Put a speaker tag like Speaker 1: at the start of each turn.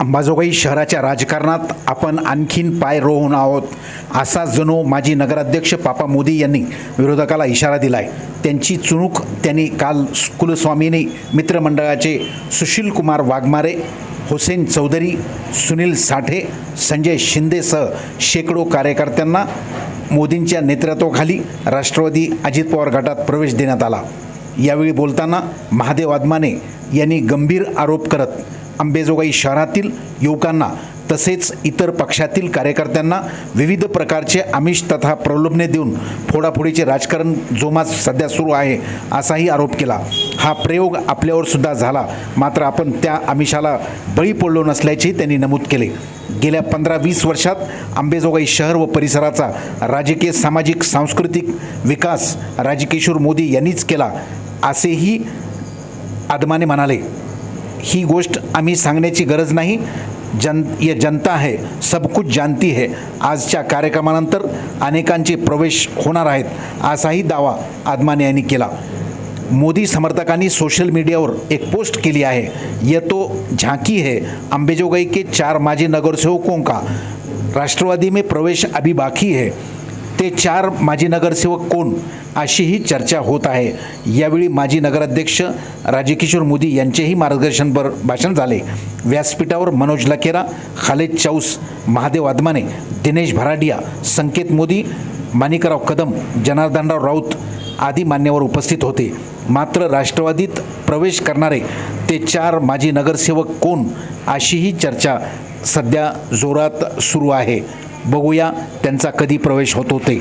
Speaker 1: अंबाजोगाई शहराच्या राजकारणात आपण आणखीन पाय रोवून आहोत. असा जणू माजी नगराध्यक्ष पापा मोदी यांनी विरोधकाला इशारा दिलाय. त्यांची चुणूक त्यांनी काल कुलस्वामीने मित्रमंडळाचे सुशील कुमार वाघमारे हुसेन चौधरी सुनील साठे संजय शिंदेसह शेकडो कार्यकर्त्यांना मोदींच्या नेतृत्वाखाली राष्ट्रवादी अजित पवार गटात प्रवेश देण्यात आला. यावेळी बोलताना महादेव आदमाने यांनी गंभीर आरोप करत अंबेजोगाई शहरातील युवकांना तसेच इतर पक्षातील कार्यकर्त्यांना विविध प्रकारचे आमिष तथा प्रलोभने देऊन फोडाफोडीचे राजकारण जोमात सध्या सुरू आहे असाही आरोप केला. हा प्रयोग आपल्यावर सुद्धा झाला. मात्र आपण त्या आमिषाला बळी पडलो नसल्याचे त्यांनी नमूद केले. गेल्या पंधरा वीस वर्षात आंबेजोगाई शहर व परिसराचा राजकीय सामाजिक सांस्कृतिक विकास राजकिशोर मोदी यांनीच केला असेही आदमाने म्हणाले. ही गोष्ट आम्ही सांगण्याची गरज नाही. जन ये जनता है सब कुछ जानती है. आजच्या कार्यक्रमानंतर अनेकांचे प्रवेश होणार आहेत. असाही दावा आदमाने यांनी केला. मोदी समर्थकांनी सोशल मीडियावर एक पोस्ट केली आहे. ये तो झांकी है अंबेजोगाई के चार माजी नगरसेवकों का. राष्ट्रवादी में प्रवेश अभी बाकी है. ते चार माजी नगरसेवक कोण अशीही चर्चा होत आहे. यावेळी माजी नगराध्यक्ष राजकिशोर मोदी यांचेही मार्गदर्शनपर भाषण झाले. व्यासपीठावर मनोज लखेरा खालेद चौस महादेव आदमाने दिनेश भराडिया संकेत मोदी माणिकराव कदम जनार्दनराव राऊत आदी मान्यवर उपस्थित होते. मात्र राष्ट्रवादीत प्रवेश करणारे ते चार माजी नगरसेवक कोण अशीही चर्चा सध्या जोरात सुरू आहे. बघूया त्यांचा कधी प्रवेश होत होते